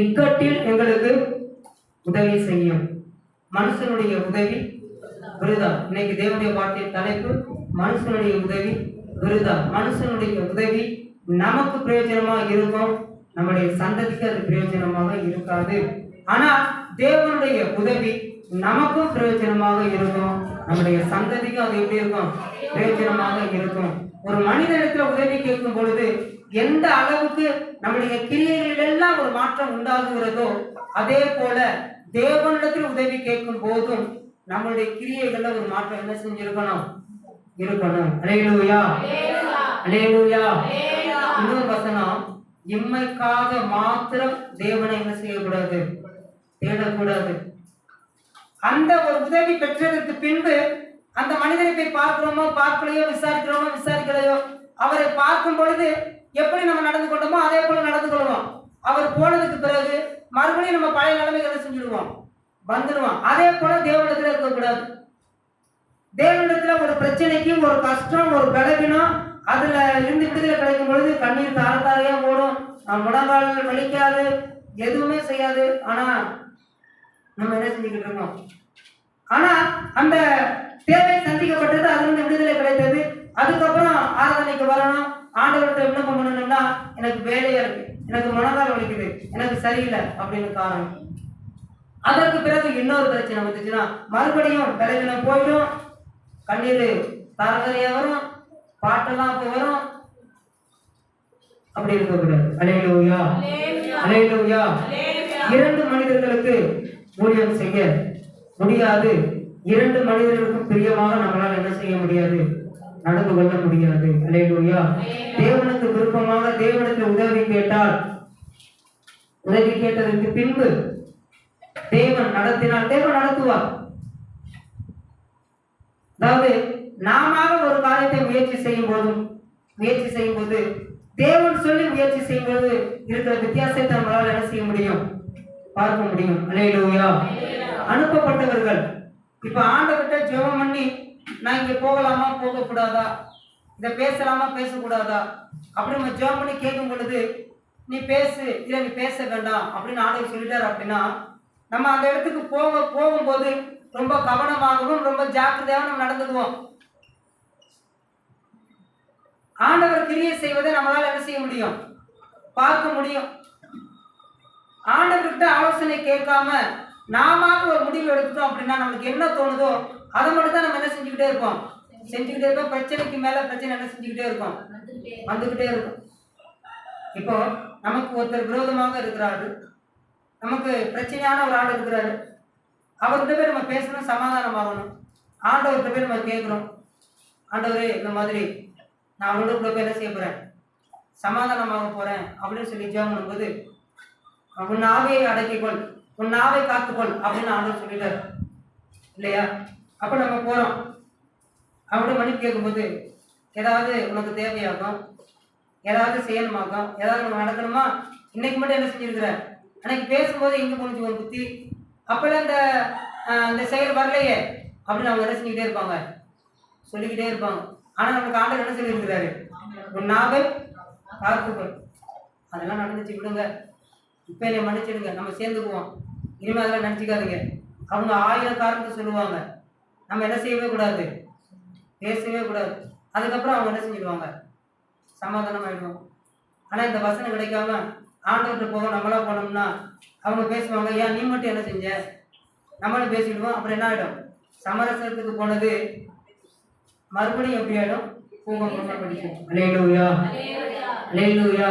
இக்கட்டில் எங்களுக்கு உதவி செய்யும். மனுஷனுடைய உதவி விருதா? இன்னைக்கு தேவனுடைய வார்த்தையின் தலைப்பு மனுஷனுடைய உதவி விருதா? மனுஷனுடைய உதவி நமக்கு பிரயோஜனமா இருக்கும் நம்முடைய சந்ததிக்கு அது பிரயோஜனமாக இருக்காது. ஆனா தேவனுடைய உதவி நமக்கும் பிரயோஜனமாக இருக்கும் நம்முடைய சந்ததிக்கும் அது எப்படி இருக்கும்? பிரயோஜனமாக இருக்கும். ஒரு மனிதனிடத்துல உதவி கேட்கும் பொழுது எந்த அளவுக்கு நம்முடைய கிரியைகளில் எல்லாம் ஒரு மாற்றம் உண்டாகுகிறதோ அதே போல தேவனிடத்தில் உதவி கேட்கும் போதும் நம்மளுடைய கிரியைகள்ல ஒரு மாற்றம் என்ன செஞ்சிருக்கணும்? இருக்கணும். அலையலூயா அலையலூயா இன்னொரு வசனம் இம்மைக்காக மாத்திரம் தேவனை என்ன செய்யக்கூடாது? தேடக்கூடாது. அந்த ஒரு உதவி பெற்றதற்கு பின்பு அந்த மனிதனை போய் பார்க்கிறோமோ பார்க்கலையோ விசாரிக்கிறோமோ விசாரிக்கலையோ அவரை பார்க்கும் பொழுது எப்படி நம்ம நடந்து கொண்டோமோ அதே போல நடந்து கொள்வோம் அவர் போனதுக்கு பிறகு மறுபடியும் நம்ம பழைய நிலைமைகளை செஞ்சுடுவோம். வந்துடுவோம். அதே போல தேவனிடத்துல இருக்கக்கூடாது. தேவனிடத்துல ஒரு பிரச்சனைக்கு ஒரு கஷ்டம் ஒரு பலவீனம் அதுல இருந்து விடுதலை கிடைக்கும் பொழுது கண்ணீர் தாரத்தாரையா ஓடும் நம் முழங்கால்கள் வலிக்காது எதுவுமே செய்யாது. ஆனா நம்ம என்ன செஞ்சுக்கிட்டு இருக்கோம்? ஆனா அந்த தேவை சந்திக்கப்பட்டது அதுல இருந்து விடுதலை கிடைத்தது அதுக்கப்புறம் ஆராதனைக்கு வரணும். ஆண்டவர்கிட்ட விண்ணப்பம் பண்ணணும்னா எனக்கு வேலையா இருக்கு. எனக்கு முழங்கால் வலிக்குது. எனக்கு சரியில்லை அப்படின்னு காரணம். அதற்கு பிறகு இன்னொரு பிரச்சனை வந்துச்சுன்னா மறுபடியும் பலவீனம் போயிடும். கண்ணீர் தாரதரையா வரும். பாட்டெல்லாம் அப்ப வரும். அப்படி இருக்கக்கூடாது. அலையிலூயா. அலையிலூயா. இரண்டு மனிதர்களுக்கு ஊழியம் செய்ய முடியாது. இரண்டு மனிதர்களுக்கும் பிரியமாக நம்மளால் என்ன செய்ய முடியாது? நடந்து கொள்ள முடியாது அலையிலூயா. தேவனுக்கு விருப்பமாக தேவனுக்கு உதவி கேட்டால் உதவி கேட்டதற்கு பின்பு தேவன் நடத்தினால் தேவன் நடத்துவார். அதாவது நாம ஒரு காரியத்தை முயற்சி செய்யும் போதும் முயற்சி செய்யும் போது தேவன் சொல்லி முயற்சி செய்யும் போது இருக்கிற வித்தியாசத்தை நம்மளால என்ன செய்ய முடியும்? பார்க்க முடியும். அலையிலூயா. அனுப்பப்பட்டவர்கள். இப்ப ஆண்டவர்கிட்ட ஜெபம் பண்ணி நான் இங்க போகலாமா? போக கூடாதா இதை பேசலாமா? பேசக்கூடாதா? அப்படி நம்ம ஜெபம் பண்ணி கேட்கும் பொழுது நீ பேசு இல்லை நீ பேச வேண்டாம் அப்படின்னு ஆண்டவர் சொல்லிட்டாரு அப்படின்னா நம்ம அந்த இடத்துக்கு போக போகும்போது ரொம்ப கவனமாகவும் ரொம்ப ஜாக்கிரதையாகவும் நம்ம நடந்துக்குவோம். ஆண்டவர் கிரியை செய்வதை நம்மளால என்ன செய்ய முடியும்? பார்க்க முடியும். ஆண்டவர்கிட்ட ஆலோசனை கேட்காம நாம ஒரு முடிவு எடுத்துட்டோம் அப்படின்னா நமக்கு என்ன தோணுதோ அதை மட்டும் தான் நம்ம என்ன செஞ்சுக்கிட்டே இருப்போம். செஞ்சுக்கிட்டே இருக்கோம் பிரச்சனைக்கு மேல பிரச்சனை என்ன செஞ்சுக்கிட்டே இருக்கோம்? வந்துகிட்டே இருக்கும். இப்போ நமக்கு ஒருத்தர் விரோதமாக இருக்கிறாரு. நமக்கு பிரச்சனையான ஒரு ஆள் இருக்கிறாரு. அவர்கிட்ட போய் நம்ம பேசணும் சமாதானம் ஆகணும். ஆண்டவர்கிட்ட போய் நம்ம கேட்குறோம். ஆண்டவரே இந்த மாதிரி நான் அவங்களோட கூட போய் என்ன செய்ய போறேன்? சமாதானமாக போறேன் அப்படின்னு சொல்லி ஜெபம் பண்ணும்போது உன் நாவையை அடக்கிக்கொள். உன் நாவை காத்துக்கொள் அப்படின்னு ஆண்டவர் சொல்லிட்டாரு. இல்லையா? அப்போ நம்ம போறோம். அவர்கிட்ட மன்னிப்பு கேட்கும்போது ஏதாவது உனக்கு தேவையாகும்? ஏதாவது செய்யணுமாக்கும் ஏதாவது உனக்கு நடக்கணுமா? இன்னைக்கு மட்டும் என்ன செஞ்சிருக்கிற? அன்னைக்கு பேசும்போது எங்க போணுச்சு ஒரு புத்தி? அப்பெல்லாம் இந்த ஆஹ், இந்த செயல் வரலையே. அப்படின்னு அவங்க என்ன செஞ்சுக்கிட்டே இருப்பாங்க? சொல்லிக்கிட்டே இருப்பாங்க. ஆனா நமக்கு ஆண்டவர் என்ன சொல்லியிருக்கிறாரு? உன் நாவை பார்த்துக்கொள் அதெல்லாம் நடந்துச்சு விடுங்க. இப்போ என்னை மன்னிச்சிடுங்க. நம்ம சேர்ந்துக்குவோம். இனிமேல் அதெல்லாம் நினச்சிக்காதீங்க. அவங்க ஆயிரம் காரணத்தை சொல்லுவாங்க. நம்ம என்ன செய்யவே கூடாது. பேசவே கூடாது. அதுக்கப்புறம் அவங்க என்ன செஞ்சிடுவாங்க? சமாதானமாயிடுவோம் ஆனால் இந்த வசனம் கிடைக்காம ஆண்டவர்கிட்ட போக நம்மளா போனோம்னா அவங்க பேசுவாங்க ஏன் நீ மட்டும் என்ன செஞ்ச? நம்மளும் பேசிடுவோம். அப்புறம் என்ன ஆகிடும் சமரசத்துக்கு போனது மறுபடியும் எப்படி ஆகிடும் அலையிலூயா அலையிலூயா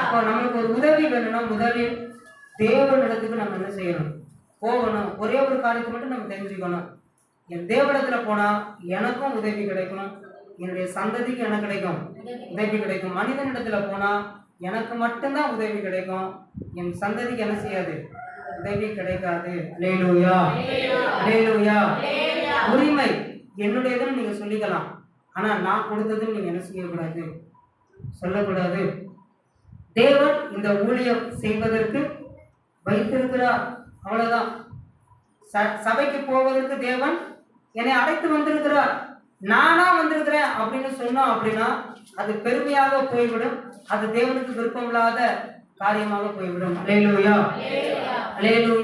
அப்போ நம்மளுக்கு ஒரு உதவி வேணும்னா முதலில் தேவனிடத்துக்கு நம்ம என்ன செய்யணும்? போகணும். ஒரே ஒரு காரியத்தை மட்டும் நம்ம தெரிஞ்சுக்கணும். என் தேவனிடத்துல போனா எனக்கும் உதவி கிடைக்கும். என்னுடைய சந்ததிக்கு எனக்கு கிடைக்கும். உதவி கிடைக்கும். மனிதனிடத்துல போனா எனக்கு மட்டும்தான் உதவி கிடைக்கும். என் சந்ததிக்கு என்ன செய்யாது? உதவி கிடைக்காது. அலேலூயா அலேலூயா உரிமை. என்னுடையதுன்னு நீங்க சொல்லிக்கலாம். ஆனா நான் கொடுத்ததுன்னு நீங்க என்ன செய்யக்கூடாது? சொல்லக்கூடாது. தேவன் இந்த ஊழியம் செய்வதற்கு வைத்திருக்கிறார். அவ்வளவுதான். ச- சபைக்கு போவதற்கு தேவன் என்னை அழைத்து வந்திருக்கிறார். நானா வந்திருக்கிறேன் அப்படின்னு சொன்னோம் அப்படின்னா அது பெருமையாக போய்விடும். அது தேவனுக்கு விருப்பமில்லாத காரியமாக போய்விடும். Alleluia alleluia